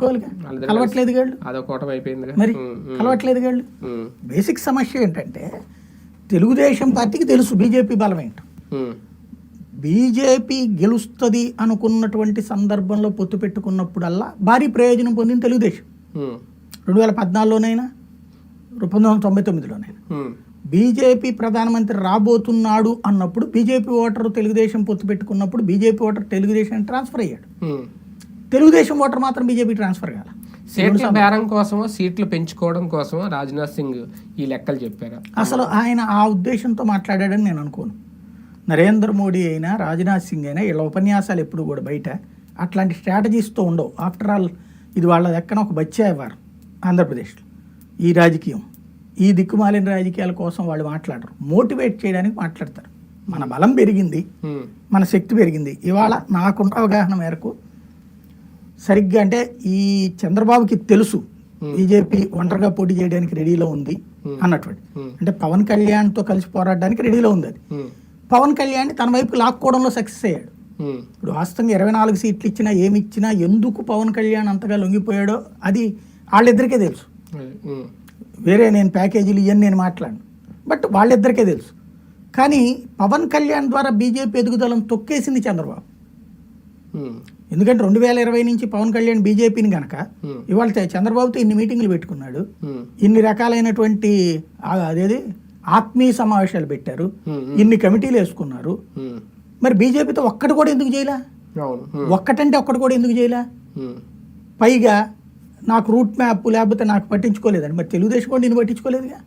కనుక్కోవాలిగా కలవట్లేదు గాళ్ళు. మరి కలవట్లేదు గాళ్ళు. బేసిక్ సమస్య ఏంటంటే తెలుగుదేశం పార్టీకి తెలుసు బీజేపీ బలం ఏంటో బీజేపీ గెలుస్తుంది అనుకున్నటువంటి సందర్భంలో పొత్తు పెట్టుకున్నప్పుడల్లా భారీ ప్రయోజనం పొందింది తెలుగుదేశం. రెండు వేల పద్నాలుగులోనైనా పంతొమ్మిది వందల తొంభై తొమ్మిదిలోనైనా. బీజేపీ ప్రధానమంత్రి రాబోతున్నాడు అన్నప్పుడు బీజేపీ ఓటర్ తెలుగుదేశం పొత్తు పెట్టుకున్నప్పుడు బీజేపీ ఓటర్ తెలుగుదేశం ట్రాన్స్ఫర్ అయ్యాడు. తెలుగుదేశం ఓటర్ మాత్రం బీజేపీ ట్రాన్స్ఫర్ కాల. సీట్ల బేరం కోసమో సీట్లు పెంచుకోవడం కోసమో రాజ్నాథ్ సింగ్ ఈ లెక్కలు చెప్పారా. అసలు ఆయన ఆ ఉద్దేశంతో మాట్లాడాడని నేను అనుకోను. నరేంద్ర మోడీ అయినా రాజ్నాథ్ సింగ్ అయినా వీళ్ళ ఉపన్యాసాలు ఎప్పుడు కూడా బయట అట్లాంటి స్ట్రాటజీస్తో ఉండవు. ఆఫ్టర్ ఆల్ ఇది వాళ్ళ దక్కన ఒక బచ్చా ఆంధ్రప్రదేశ్లో. ఈ రాజకీయం ఈ దిక్కుమాలిన రాజకీయాల కోసం వాళ్ళు మాట్లాడరు. మోటివేట్ చేయడానికి మాట్లాడతారు. మన బలం పెరిగింది మన శక్తి పెరిగింది. ఇవాళ నాకున్న అవగాహన మేరకు సరిగ్గా అంటే ఈ చంద్రబాబుకి తెలుసు. బీజేపీ ఒంటరిగా పోటీ చేయడానికి రెడీలో ఉంది అన్నటువంటి. అంటే పవన్ కళ్యాణ్తో కలిసి పోరాడడానికి రెడీలో ఉంది అది. పవన్ కళ్యాణ్ తన వైపు లాక్కోవడంలో సక్సెస్ అయ్యాడు. ఇప్పుడు వాస్తవంగా ఇరవై నాలుగు సీట్లు ఇచ్చినా ఏమి ఇచ్చినా ఎందుకు పవన్ కళ్యాణ్ అంతగా లొంగిపోయాడో అది వాళ్ళిద్దరికే తెలుసు. వేరే నేను ప్యాకేజీలు ఇవన్నీ నేను మాట్లాడను. బట్ వాళ్ళిద్దరికే తెలుసు. కానీ పవన్ కళ్యాణ్ ద్వారా బీజేపీ ఎదుగుదలను తొక్కేసింది చంద్రబాబు. ఎందుకంటే రెండు వేల ఇరవై నుంచి పవన్ కళ్యాణ్ బీజేపీని గనక ఇవాళ చంద్రబాబుతో ఇన్ని మీటింగ్లు పెట్టుకున్నాడు. ఇన్ని రకాలైనటువంటి అదేది? ఆత్మీయ సమావేశాలు పెట్టారు. ఇన్ని కమిటీలు వేసుకున్నారు. మరి బీజేపీతో ఒక్కటి కూడా ఎందుకు చేయలే? ఒక్కటంటే ఒక్కటి కూడా ఎందుకు చేయలే? పైగా నాకు రూట్ మ్యాప్ లేకపోతే నాకు పట్టించుకోలేదండి. మరి తెలుగుదేశం కూడా నేను పట్టించుకోలేదుగా?